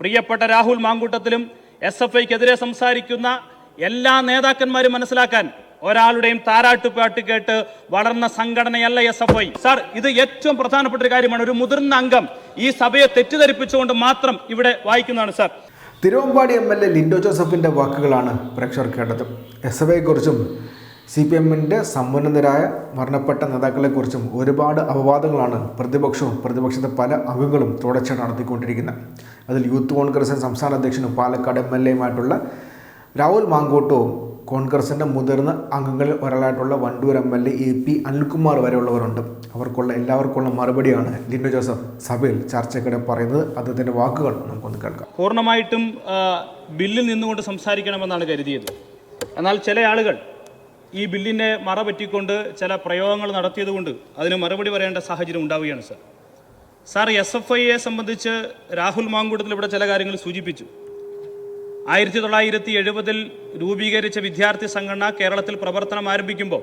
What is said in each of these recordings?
പ്രിയപ്പെട്ട രാഹുൽ മാങ്കൂട്ടത്തിലും S F ഐക്കെതിരെ സംസാരിക്കുന്ന എല്ലാ നേതാക്കന്മാരും മനസ്സിലാക്കാൻ ഒരാളുടെയും താരാട്ടുപാട്ട് കേട്ട് വളർന്ന സംഘടനയല്ല എസ് എഫ് ഐ. സാർ ഇത് ഏറ്റവും പ്രധാനപ്പെട്ട ഒരു കാര്യമാണ്. ഒരു മുതിർന്ന അംഗം ഈ സഭയെ തെറ്റിദ്ധരിപ്പിച്ചുകൊണ്ട് മാത്രം ഇവിടെ വായിക്കുന്നതാണ് sir. Thiruvambady M L A Linto ജോസഫിന്റെ വാക്കുകളാണ് പ്രേക്ഷകർ കേട്ടത്. എസ് എഫ് ഐയെക്കുറിച്ചും സി പി എമ്മിന്റെ സമ്പന്നതരായ മരണപ്പെട്ട നേതാക്കളെക്കുറിച്ചും ഒരുപാട് അപവാദങ്ങളാണ് പ്രതിപക്ഷവും പ്രതിപക്ഷത്തെ പല അംഗങ്ങളും തുടർച്ചയായി നടത്തിക്കൊണ്ടിരിക്കുന്നത്. അതിൽ യൂത്ത് കോൺഗ്രസിന്റെ സംസ്ഥാന അധ്യക്ഷനും പാലക്കാട് എം എൽ എയുമായിട്ടുള്ള രാഹുൽ മാങ്കോട്ടവും കോൺഗ്രസിന്റെ മുതിർന്ന അംഗങ്ങളിൽ ഒരാളായിട്ടുള്ള Wandoor M L A A P Anilkumar വരെയുള്ളവരുണ്ട്. അവർക്കുള്ള എല്ലാവർക്കുള്ള മറുപടിയാണ് ലിൻഡോ ജോസഫ് സഭയിൽ ചർച്ചയ്ക്കിടെ പറയുന്നത്. അദ്ദേഹത്തിന്റെ വാക്കുകൾ നമുക്കൊന്ന് കേൾക്കാം. പൂർണമായിട്ടും ബില്ലിൽ നിന്നുകൊണ്ട് സംസാരിക്കണമെന്നാണ് കരുതിയത്. എന്നാൽ ചില ആളുകൾ ഈ ബില്ലിനെ മറ പറ്റിക്കൊണ്ട് ചില പ്രയോഗങ്ങൾ നടത്തിയതുകൊണ്ട് അതിന് മറുപടി പറയേണ്ട സാഹചര്യം ഉണ്ടാവുകയാണ് സാർ. സാർ എസ് എഫ് ഐയെ സംബന്ധിച്ച് രാഹുൽ മാങ്കൂട്ടത്തിൽ ഇവിടെ ചില കാര്യങ്ങൾ സൂചിപ്പിച്ചു. ആയിരത്തി തൊള്ളായിരത്തി എഴുപതിൽ രൂപീകരിച്ച വിദ്യാർത്ഥി സംഘടന കേരളത്തിൽ പ്രവർത്തനം ആരംഭിക്കുമ്പോൾ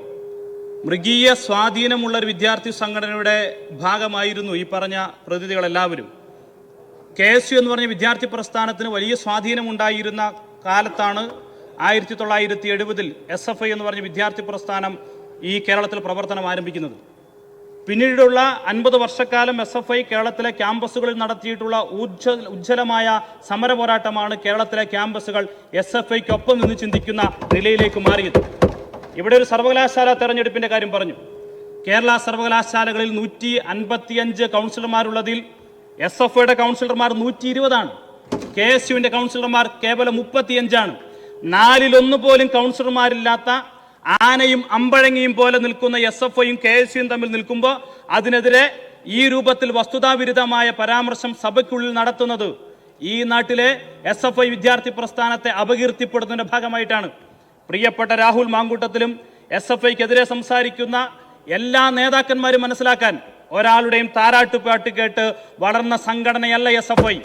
മൃഗീയ സ്വാധീനമുള്ള ഒരു വിദ്യാർത്ഥി സംഘടനയുടെ ഭാഗമായിരുന്നു ഈ പറഞ്ഞ പ്രതിനിധികളെല്ലാവരും. കെ എസ് യു എന്ന് പറഞ്ഞ വിദ്യാർത്ഥി പ്രസ്ഥാനത്തിന് വലിയ സ്വാധീനമുണ്ടായിരുന്ന കാലത്താണ് ആയിരത്തി തൊള്ളായിരത്തി എഴുപതിൽ എസ് എഫ് ഐ എന്ന് പറഞ്ഞ വിദ്യാർത്ഥി പ്രസ്ഥാനം ഈ കേരളത്തിൽ പ്രവർത്തനം ആരംഭിക്കുന്നത്. പിന്നീടുള്ള അൻപത് വർഷക്കാലം എസ് എഫ് ഐ കേരളത്തിലെ ക്യാമ്പസുകളിൽ നടത്തിയിട്ടുള്ള ഉജ്ജ ഉജ്ജ്വലമായ സമര പോരാട്ടമാണ് കേരളത്തിലെ ക്യാമ്പസുകൾ എസ് എഫ് ഐക്കൊപ്പം നിന്ന് ചിന്തിക്കുന്ന നിലയിലേക്ക് മാറിയത്. ഇവിടെ ഒരു സർവകലാശാല തെരഞ്ഞെടുപ്പിന്റെ കാര്യം പറഞ്ഞു. കേരള സർവകലാശാലകളിൽ നൂറ്റി അൻപത്തിയഞ്ച് കൗൺസിലർമാരുള്ളതിൽ എസ് എഫ് ഐയുടെ കൗൺസിലർമാർ നൂറ്റി ഇരുപതാണ് കെ എസ് യുവിന്റെ കൗൺസിലർമാർ കേവലം മുപ്പത്തിയഞ്ചാണ്. നാലിലൊന്നു പോലും കൗൺസിലർമാരില്ലാത്ത ആനയും അമ്പഴങ്ങിയും പോലെ നിൽക്കുന്ന എസ് എഫ് ഐയും കെ എസ് യുവും തമ്മിൽ നിൽക്കുമ്പോൾ അതിനെതിരെ ഈ രൂപത്തിൽ വസ്തുതാവിരുദ്ധമായ പരാമർശം സഭയ്ക്കുള്ളിൽ നടത്തുന്നത് ഈ നാട്ടിലെ എസ് എഫ് ഐ വിദ്യാർത്ഥി പ്രസ്ഥാനത്തെ അപകീർത്തിപ്പെടുത്തുന്ന ഭാഗമായിട്ടാണ്. പ്രിയപ്പെട്ട രാഹുൽ മാങ്കൂട്ടത്തിലും എസ് എഫ് ഐക്കെതിരെ സംസാരിക്കുന്ന എല്ലാ നേതാക്കന്മാരും മനസ്സിലാക്കാൻ ഒരാളുടെയും താരാട്ടുപാട്ട് കേട്ട് വളർന്ന സംഘടനയല്ല എസ് എഫ് ഐ.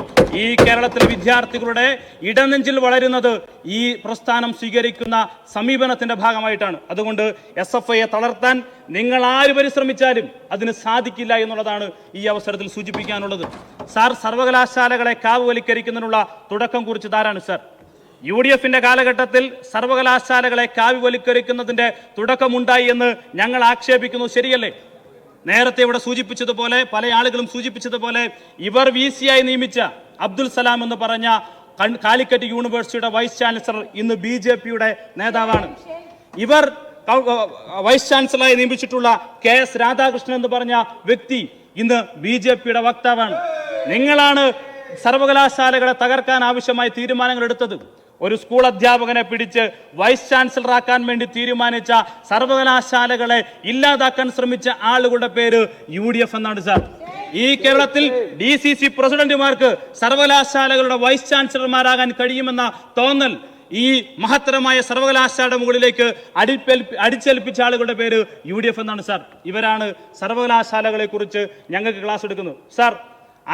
ഈ കേരളത്തിലെ വിദ്യാർത്ഥികളുടെ ഇടനെഞ്ചിൽ വളരുന്നത് ഈ പ്രസ്ഥാനം സ്വീകരിക്കുന്ന സമീപനത്തിന്റെ ഭാഗമായിട്ടാണ്. അതുകൊണ്ട് എസ് എഫ് ഐയെ തളർത്താൻ നിങ്ങൾ ആര് പരിശ്രമിച്ചാലും അതിന് സാധിക്കില്ല എന്നുള്ളതാണ് ഈ അവസരത്തിൽ സൂചിപ്പിക്കാനുള്ളത്. സാർ സർവകലാശാലകളെ കാവുവലിക്കരിക്കുന്നതിനുള്ള തുടക്കം കുറിച്ചതാരാണ് സാർ? യു ഡി എഫിന്റെ കാലഘട്ടത്തിൽ സർവകലാശാലകളെ കാവ്യവൽക്കരിക്കുന്നതിന്റെ തുടക്കമുണ്ടായി എന്ന് ഞങ്ങൾ ആക്ഷേപിക്കുന്നു. ശരിയല്ലേ? നേരത്തെ ഇവിടെ സൂചിപ്പിച്ചതുപോലെ പല ആളുകളും സൂചിപ്പിച്ചതുപോലെ ഇവർ വി സി ആയി നിയമിച്ച അബ്ദുൽ സലാം എന്ന് പറഞ്ഞ കാലിക്കറ്റ് യൂണിവേഴ്സിറ്റിയുടെ വൈസ് ചാൻസലർ ഇന്ന് ബി ജെ പിയുടെ നേതാവാണ്. ഇവർ വൈസ് ചാൻസലറായി നിയമിച്ചിട്ടുള്ള കെ എസ് രാധാകൃഷ്ണൻ എന്ന് പറഞ്ഞ വ്യക്തി ഇന്ന് ബി ജെ പിയുടെ വക്താവാണ്. നിങ്ങളാണ് സർവകലാശാലകളെ തകർക്കാൻ ആവശ്യമായ തീരുമാനങ്ങൾ എടുത്തത്. ഒരു സ്കൂൾ അധ്യാപകനെ പിടിച്ച് വൈസ് ചാൻസലറാക്കാൻ വേണ്ടി തീരുമാനിച്ച സർവകലാശാലകളെ ഇല്ലാതാക്കാൻ ശ്രമിച്ച ആളുകളുടെ പേര് യു ഡി എഫ് എന്നാണ് സാർ. ഈ കേരളത്തിൽ ഡി സി സി പ്രസിഡന്റുമാർക്ക് സർവകലാശാലകളുടെ വൈസ് ചാൻസലർമാരാകാൻ കഴിയുമെന്ന തോന്നൽ ഈ മഹത്തരമായ സർവകലാശാലയുടെ മുകളിലേക്ക് അടിപ്പേൽപ്പി അടിച്ചേൽപ്പിച്ച ആളുകളുടെ പേര് യു ഡി എഫ് എന്നാണ് സാർ. ഇവരാണ് സർവകലാശാലകളെ കുറിച്ച് ഞങ്ങൾക്ക് ക്ലാസ് എടുക്കുന്നത്. സാർ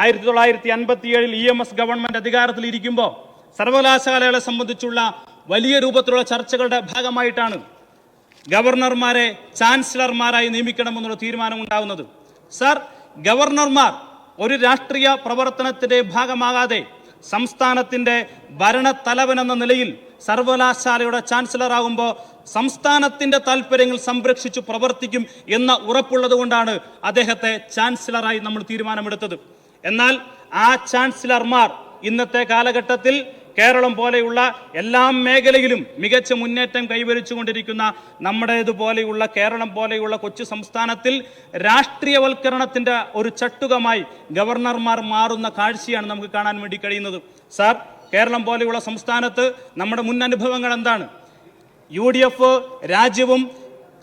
ആയിരത്തി തൊള്ളായിരത്തി അൻപത്തി ഏഴിൽ ഇ എം എസ് ഗവൺമെന്റ് അധികാരത്തിൽ ഇരിക്കുമ്പോൾ സർവകലാശാലകളെ സംബന്ധിച്ചുള്ള വലിയ രൂപത്തിലുള്ള ചർച്ചകളുടെ ഭാഗമായിട്ടാണ് ഗവർണർമാരെ ചാൻസലർമാരായി നിയമിക്കണമെന്നുള്ള തീരുമാനം ഉണ്ടാകുന്നത് സാർ ഗവർണർമാർ ഒരു രാഷ്ട്രീയ പ്രവർത്തനത്തിന്റെ ഭാഗമാകാതെ സംസ്ഥാനത്തിന്റെ ഭരണത്തലവനെന്ന നിലയിൽ സർവകലാശാലയുടെ ചാൻസലറാകുമ്പോൾ സംസ്ഥാനത്തിന്റെ താല്പര്യങ്ങൾ സംരക്ഷിച്ചു പ്രവർത്തിക്കും എന്ന ഉറപ്പുള്ളത് കൊണ്ടാണ് അദ്ദേഹത്തെ ചാൻസലറായി നമ്മൾ തീരുമാനമെടുത്തത്. എന്നാൽ ആ ചാൻസലർമാർ ഇന്നത്തെ കാലഘട്ടത്തിൽ കേരളം പോലെയുള്ള എല്ലാ മേഖലയിലും മികച്ച മുന്നേറ്റം കൈവരിച്ചുകൊണ്ടിരിക്കുന്ന നമ്മുടേതുപോലെയുള്ള കേരളം പോലെയുള്ള കൊച്ചു സംസ്ഥാനത്തിൽ രാഷ്ട്രീയവൽക്കരണത്തിന്റെ ഒരു ചട്ടുകമായി ഗവർണർമാർ മാറുന്ന കാഴ്ചയാണ് നമുക്ക് കാണാൻ വേണ്ടി കഴിയുന്നത്. സാർ കേരളം പോലെയുള്ള സംസ്ഥാനത്ത് നമ്മുടെ മുൻ അനുഭവങ്ങൾ എന്താണ്? യു ഡി എഫ് രാജ്യവും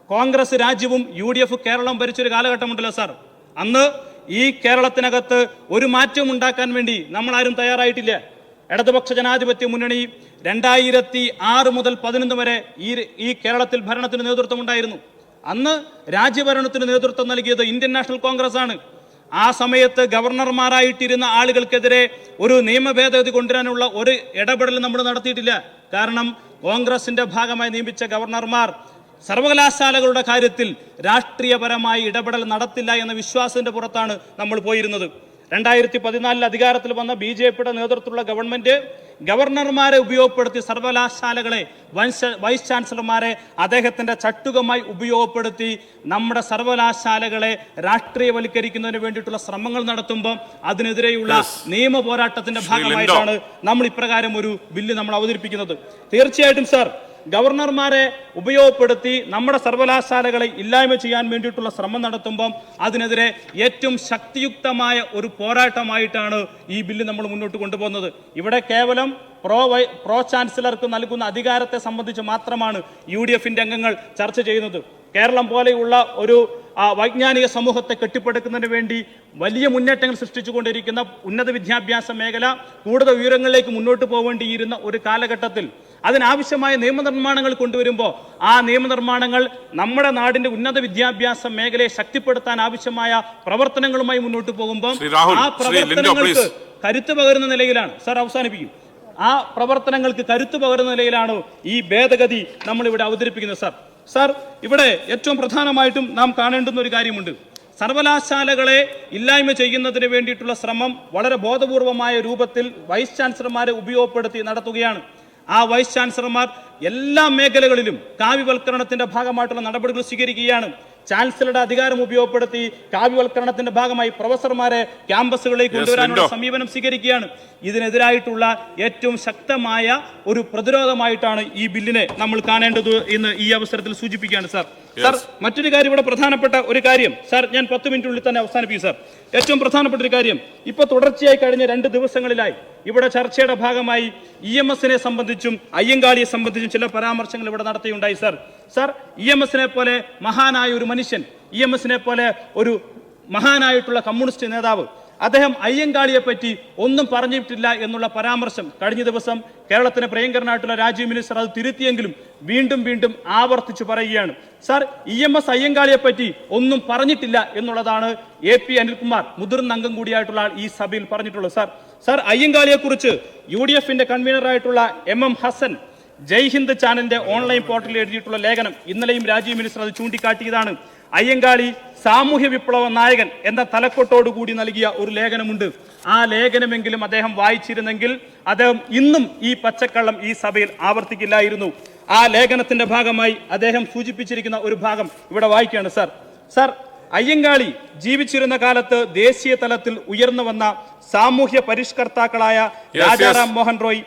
കോൺഗ്രസ് രാജ്യവും യു ഡി എഫ് കേരളം ഭരിച്ചൊരു കാലഘട്ടമുണ്ടല്ലോ സാർ. അന്ന് ഈ കേരളത്തിനകത്ത് ഒരു മാറ്റം ഉണ്ടാക്കാൻ വേണ്ടി നമ്മൾ ആരും തയ്യാറായിട്ടില്ല. ഇടതുപക്ഷ ജനാധിപത്യ മുന്നണി രണ്ടായിരത്തി ആറ് മുതൽ പതിനൊന്ന് വരെ ഈ ഈ കേരളത്തിൽ ഭരണത്തിന് നേതൃത്വം ഉണ്ടായിരുന്നു അന്ന് രാജ്യഭരണത്തിന് നേതൃത്വം നൽകിയത് ഇന്ത്യൻ നാഷണൽ കോൺഗ്രസ് ആണ് ആ സമയത്ത് ഗവർണർമാരായിട്ടിരുന്ന ആളുകൾക്കെതിരെ ഒരു നിയമ ഭേദഗതി കൊണ്ടുവരാനുള്ള ഒരു ഇടപെടൽ നമ്മൾ നടത്തിയിട്ടില്ല. കാരണം കോൺഗ്രസിന്റെ ഭാഗമായി നിയമിച്ച ഗവർണർമാർ സർവകലാശാലകളുടെ കാര്യത്തിൽ രാഷ്ട്രീയപരമായി ഇടപെടൽ നടത്തില്ല എന്ന വിശ്വാസത്തിന്റെ പുറത്താണ് നമ്മൾ പോയിരുന്നത്. രണ്ടായിരത്തി പതിനാലിൽ അധികാരത്തിൽ വന്ന ബി ജെ പിയുടെ നേതൃത്വത്തിലുള്ള ഗവൺമെന്റ് ഗവർണർമാരെ ഉപയോഗപ്പെടുത്തി സർവകലാശാലകളെ വൈസ് ചാൻസലർമാരെ അദ്ദേഹത്തിന്റെ ചട്ടുകമായി ഉപയോഗപ്പെടുത്തി നമ്മുടെ സർവകലാശാലകളെ രാഷ്ട്രീയവൽക്കരിക്കുന്നതിന് വേണ്ടിയിട്ടുള്ള ശ്രമങ്ങൾ നടത്തുമ്പോൾ അതിനെതിരെയുള്ള നിയമ പോരാട്ടത്തിന്റെ ഭാഗമായിട്ടാണ് നമ്മൾ ഇപ്രകാരം ഒരു ബില്ല് നമ്മൾ അവതരിപ്പിക്കുന്നത്. തീർച്ചയായിട്ടും സാർ. ഗവർണർമാരെ ഉപയോഗപ്പെടുത്തി നമ്മുടെ സർവകലാശാലകളെ ഇല്ലായ്മ ചെയ്യാൻ വേണ്ടിയിട്ടുള്ള ശ്രമം നടത്തുമ്പം അതിനെതിരെ ഏറ്റവും ശക്തിയുക്തമായ ഒരു പോരാട്ടമായിട്ടാണ് ഈ ബില്ല് നമ്മൾ മുന്നോട്ട് കൊണ്ടുപോകുന്നത്. ഇവിടെ കേവലം പ്രോ വൈ പ്രോ ചാൻസലർക്ക് നൽകുന്ന അധികാരത്തെ സംബന്ധിച്ച് മാത്രമാണ് യു ഡി എഫിന്റെ അംഗങ്ങൾ ചർച്ച ചെയ്യുന്നത്. കേരളം പോലെയുള്ള ഒരു വൈജ്ഞാനിക സമൂഹത്തെ കെട്ടിപ്പടുക്കുന്നതിന് വേണ്ടി വലിയ മുന്നേറ്റങ്ങൾ സൃഷ്ടിച്ചുകൊണ്ടിരിക്കുന്ന ഉന്നത വിദ്യാഭ്യാസ മേഖല കൂടുതൽ ഉയരങ്ങളിലേക്ക് മുന്നോട്ട് പോകേണ്ടിയിരുന്ന ഒരു കാലഘട്ടത്തിൽ അതിനാവശ്യമായ നിയമനിർമ്മാണങ്ങൾ കൊണ്ടുവരുമ്പോൾ ആ നിയമനിർമ്മാണങ്ങൾ നമ്മുടെ നാടിന്റെ ഉന്നത വിദ്യാഭ്യാസ മേഖലയെ ശക്തിപ്പെടുത്താൻ ആവശ്യമായ പ്രവർത്തനങ്ങളുമായി മുന്നോട്ട് പോകുമ്പോൾ ആ പ്രവർത്തനങ്ങൾക്ക്. കരുത്ത് പകരുന്ന നിലയിലാണ്. സാർ അവസാനിപ്പിക്കും. ആ പ്രവർത്തനങ്ങൾക്ക് കരുത്ത് പകരുന്ന നിലയിലാണ് ഈ ഭേദഗതി നമ്മൾ ഇവിടെ അവതരിപ്പിക്കുന്നത് സാർ? സാർ ഇവിടെ ഏറ്റവും പ്രധാനമായിട്ടും നാം കാണേണ്ടുന്ന ഒരു കാര്യമുണ്ട്. സർവകലാശാലകളെ ഇല്ലായ്മ ചെയ്യുന്നതിന് വേണ്ടിയിട്ടുള്ള ശ്രമം വളരെ ബോധപൂർവമായ രൂപത്തിൽ വൈസ് ചാൻസലർമാരെ ഉപയോഗപ്പെടുത്തി നടത്തുകയാണ്. ആ വൈസ് ചാൻസലർമാർ എല്ലാ മേഖലകളിലും കാവ്യവൽക്കരണത്തിന്റെ ഭാഗമായിട്ടുള്ള നടപടികൾ സ്വീകരിക്കുകയാണ്. ചാൻസലറുടെ അധികാരം ഉപയോഗപ്പെടുത്തി കാവ്യവൽക്കരണത്തിന്റെ ഭാഗമായി പ്രൊഫസർമാരെ ക്യാമ്പസുകളിലേക്ക് കൊണ്ടുവരാനുള്ള സമീപനം സ്വീകരിക്കുകയാണ്. ഇതിനെതിരായിട്ടുള്ള ഏറ്റവും ശക്തമായ ഒരു പ്രതിരോധമായിട്ടാണ് ഈ ബില്ലിനെ നമ്മൾ കാണേണ്ടത് എന്ന് ഈ അവസരത്തിൽ സൂചിപ്പിക്കുകയാണ് സാർ സാർ മറ്റൊരു കാര്യം ഇവിടെ പ്രധാനപ്പെട്ട ഒരു കാര്യം. സാർ ഞാൻ പത്ത് മിനിറ്റിനുള്ളിൽ തന്നെ അവസാനിപ്പിക്കും സാർ ഏറ്റവും പ്രധാനപ്പെട്ട ഒരു കാര്യം ഇപ്പൊ തുടർച്ചയായി കഴിഞ്ഞ രണ്ട് ദിവസങ്ങളിലായി ഇവിടെ ചർച്ചയുടെ ഭാഗമായി ഇ എം എസിനെ സംബന്ധിച്ചും അയ്യങ്കാളിയെ സംബന്ധിച്ചും ചില പരാമർശങ്ങൾ ഇവിടെ നടത്തിയുണ്ടായി സാർ സാർ ഇ എം എസിനെ പോലെ മഹാനായ ഒരു മനുഷ്യൻ ഇ എം എസിനെ പോലെ ഒരു മഹാനായിട്ടുള്ള കമ്മ്യൂണിസ്റ്റ് നേതാവ് അദ്ദേഹം അയ്യങ്കാളിയെ പറ്റി ഒന്നും പറഞ്ഞിട്ടില്ല എന്നുള്ള പരാമർശം കഴിഞ്ഞ ദിവസം കേരളത്തിന് പ്രിയങ്കരനായിട്ടുള്ള രാജീവ് മിനിസ്റ്റർ അത് തിരുത്തിയെങ്കിലും വീണ്ടും വീണ്ടും ആവർത്തിച്ചു പറയുകയാണ്. സാർ ഇ എം എസ് അയ്യങ്കാളിയെ പറ്റി ഒന്നും പറഞ്ഞിട്ടില്ല എന്നുള്ളതാണ് എ പി അനിൽകുമാർ മുതിർന്ന അംഗം കൂടിയായിട്ടുള്ള ആൾ ഈ സഭയിൽ പറഞ്ഞിട്ടുള്ളത്. സാർ സാർ അയ്യങ്കാളിയെ കുറിച്ച് യു ഡി എഫിന്റെ കൺവീനറായിട്ടുള്ള എം എം ഹസൻ ജയ് ഹിന്ദ് ചാനലിന്റെ ഓൺലൈൻ പോർട്ടലിൽ എഴുതിയിട്ടുള്ള ലേഖനം ഇന്നലെയും രാജീവ് മിനിസ്റ്റർ അത് ചൂണ്ടിക്കാട്ടിയതാണ്. അയ്യങ്കാളി സാമൂഹ്യ വിപ്ലവ നായകൻ എന്ന തലക്കെട്ടോടു കൂടി നൽകിയ ഒരു ലേഖനമുണ്ട്. ആ ലേഖനമെങ്കിലും അദ്ദേഹം വായിച്ചിരുന്നെങ്കിൽ അദ്ദേഹം ഇന്നും ഈ പച്ചക്കള്ളം ഈ സഭയിൽ ആവർത്തിക്കില്ലായിരുന്നു. ആ ലേഖനത്തിന്റെ ഭാഗമായി അദ്ദേഹം സൂചിപ്പിച്ചിരിക്കുന്ന ഒരു ഭാഗം ഇവിടെ വായിക്കുകയാണ്. സർ സാർ അയ്യങ്കാളി ജീവിച്ചിരുന്ന കാലത്ത് ദേശീയ തലത്തിൽ ഉയർന്നു വന്ന സാമൂഹ്യ പരിഷ്കർത്താക്കളായ. രാജാറാം മോഹൻ റോയ്.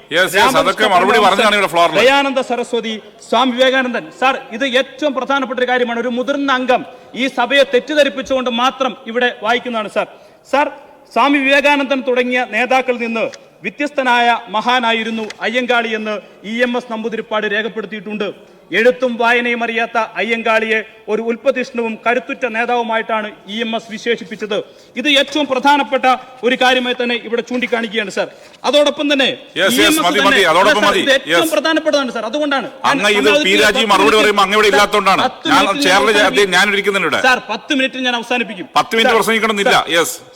ദയാനന്ദ സരസ്വതി സ്വാമി വിവേകാനന്ദൻ. സാർ ഇത് ഏറ്റവും പ്രധാനപ്പെട്ട ഒരു കാര്യമാണ്. ഒരു മുതിർന്ന അംഗം ഈ സഭയെ തെറ്റിദ്ധരിപ്പിച്ചുകൊണ്ട് മാത്രം ഇവിടെ വായിക്കുന്നതാണ് സാർ. സാർ സ്വാമി വിവേകാനന്ദൻ തുടങ്ങിയ നേതാക്കളിൽ നിന്ന് വ്യത്യസ്തനായ മഹാനായിരുന്നു അയ്യങ്കാളി എന്ന് ഇ എം എസ് നമ്പൂതിരിപ്പാട് രേഖപ്പെടുത്തിയിട്ടുണ്ട്. എഴുത്തും വായനയും അറിയാത്ത അയ്യങ്കാളിയെ ഒരു ഉൽപ്പതിഷ്ണുവും കരുത്തുറ്റ നേതാവുമായിട്ടാണ് ഇ എം എസ് വിശേഷിപ്പിച്ചത്. ഇത് ഏറ്റവും പ്രധാനപ്പെട്ട ഒരു കാര്യമായി തന്നെ ഇവിടെ ചൂണ്ടിക്കാണിക്കുകയാണ് സാർ. അതോടൊപ്പം തന്നെ ഏറ്റവും പ്രധാനപ്പെട്ടതാണ് സാർ. അതുകൊണ്ടാണ് മറുപടി പറയുമ്പോൾ അങ്ങ് ഇല്ലാത്തതുകൊണ്ടാണ് ഞാൻ പത്ത് മിനിറ്റ് ഞാൻ അവസാനിപ്പിക്കും. പത്ത് മിനിറ്റ് പ്രസംഗിക്കണമെന്നില്ല.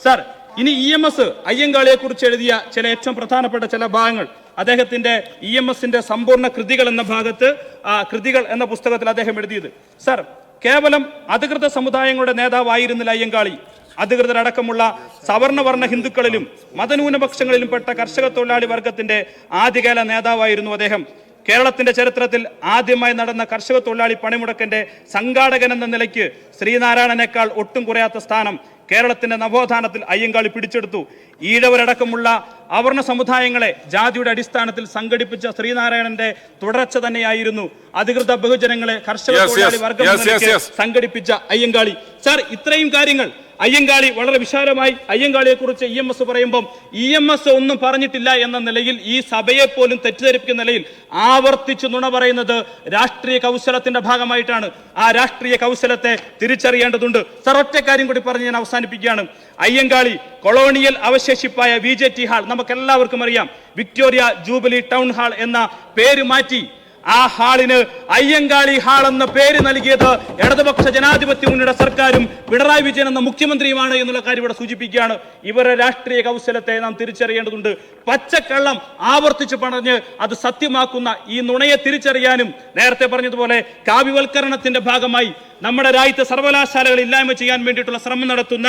സാർ ഇനി ഇ എം എസ് അയ്യങ്കാളിയെ കുറിച്ച് എഴുതിയ ചില ഏറ്റവും പ്രധാനപ്പെട്ട ചില ഭാഗങ്ങൾ. അദ്ദേഹത്തിന്റെ ഇ എം എസിന്റെ സമ്പൂർണ കൃതികൾ എന്ന ഭാഗത്ത് ആ, കൃതികൾ എന്ന പുസ്തകത്തിൽ അദ്ദേഹം എഴുതിയത്. സർ കേവലം അധികൃത സമുദായങ്ങളുടെ നേതാവായിരുന്നില്ല അയ്യങ്കാളി. അധികൃതരടക്കമുള്ള സവർണവർണ ഹിന്ദുക്കളിലും മതന്യൂനപക്ഷങ്ങളിലും പെട്ട കർഷക തൊഴിലാളി വർഗത്തിന്റെ ആദ്യകാല നേതാവായിരുന്നു അദ്ദേഹം. കേരളത്തിന്റെ ചരിത്രത്തിൽ ആദ്യമായി നടന്ന കർഷക തൊഴിലാളി പണിമുടക്കിന്റെ സംഘാടകൻ എന്ന നിലയ്ക്ക് ശ്രീനാരായണനേക്കാൾ ഒട്ടും കുറയാത്ത സ്ഥാനം കേരളത്തിന്റെ നവോത്ഥാനത്തിൽ അയ്യങ്കാളി പിടിച്ചെടുത്തു ഈഴവരടക്കമുള്ള അവർണ സമുദായങ്ങളെ ജാതിയുടെ അടിസ്ഥാനത്തിൽ സംഘടിപ്പിച്ച ശ്രീനാരായണന്റെ തുടർച്ച തന്നെയായിരുന്നു അധികൃത ബഹുജനങ്ങളെ കർഷക. തൊഴിലാളി വർഗം Yes, എന്ന നിലയ്ക്ക് yes, yes. സംഘടിപ്പിച്ച അയ്യങ്കാളി സാർ ഇത്രയും കാര്യങ്ങൾ അയ്യങ്കാളി വളരെ വിശാലമായി അയ്യങ്കാളിയെ കുറിച്ച് ഇ എം എസ് പറയുമ്പം ഇ എം എസ് ഒന്നും പറഞ്ഞിട്ടില്ല എന്ന നിലയിൽ ഈ സഭയെ പോലും തെറ്റിദ്ധരിപ്പിക്കുന്ന നിലയിൽ ആവർത്തിച്ച് നുണ പറയുന്നത് രാഷ്ട്രീയ കൗശലത്തിന്റെ ഭാഗമായിട്ടാണ്. ആ രാഷ്ട്രീയ കൗശലത്തെ തിരിച്ചറിയേണ്ടതുണ്ട്. സർ ഒറ്റ കാര്യം കൂടി പറഞ്ഞ് ഞാൻ അവസാനിപ്പിക്കുകയാണ്. അയ്യങ്കാളി കൊളോണിയൽ അവശേഷിപ്പായ വി ജെ ടി ഹാൾ നമുക്ക് എല്ലാവർക്കും അറിയാം. വിക്ടോറിയ ജൂബിലി ടൗൺ ഹാൾ എന്ന പേര് മാറ്റി ആ ഹാളിന് അയ്യങ്കാളി ഹാൾ എന്ന പേര് നൽകിയത് ഇടതുപക്ഷ ജനാധിപത്യ മുന്നണിയുടെ സർക്കാരും പിണറായി വിജയൻ എന്ന മുഖ്യമന്ത്രിയുമാണ് എന്നുള്ള കാര്യം ഇവിടെ സൂചിപ്പിക്കുകയാണ്. ഇവരുടെ രാഷ്ട്രീയ കൗശലത്തെ നാം തിരിച്ചറിയേണ്ടതുണ്ട്. പച്ചക്കള്ളം ആവർത്തിച്ച് പറഞ്ഞ് അത് സത്യമാക്കുന്ന ഈ നുണയെ തിരിച്ചറിയാനും നേരത്തെ പറഞ്ഞതുപോലെ കാവ്യവൽക്കരണത്തിന്റെ ഭാഗമായി നമ്മുടെ രാജ്യത്തെ സർവകലാശാലകൾ ഇല്ലായ്മ ചെയ്യാൻ വേണ്ടിയിട്ടുള്ള ശ്രമം നടത്തുന്ന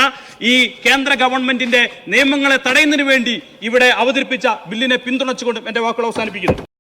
ഈ കേന്ദ്ര ഗവൺമെന്റിന്റെ നിയമങ്ങളെ തടയുന്നതിന് വേണ്ടി ഇവിടെ അവതരിപ്പിച്ച ബില്ലിനെ പിന്തുണച്ചുകൊണ്ടും എന്റെ വാക്കുകൾ അവസാനിപ്പിക്കുന്നു.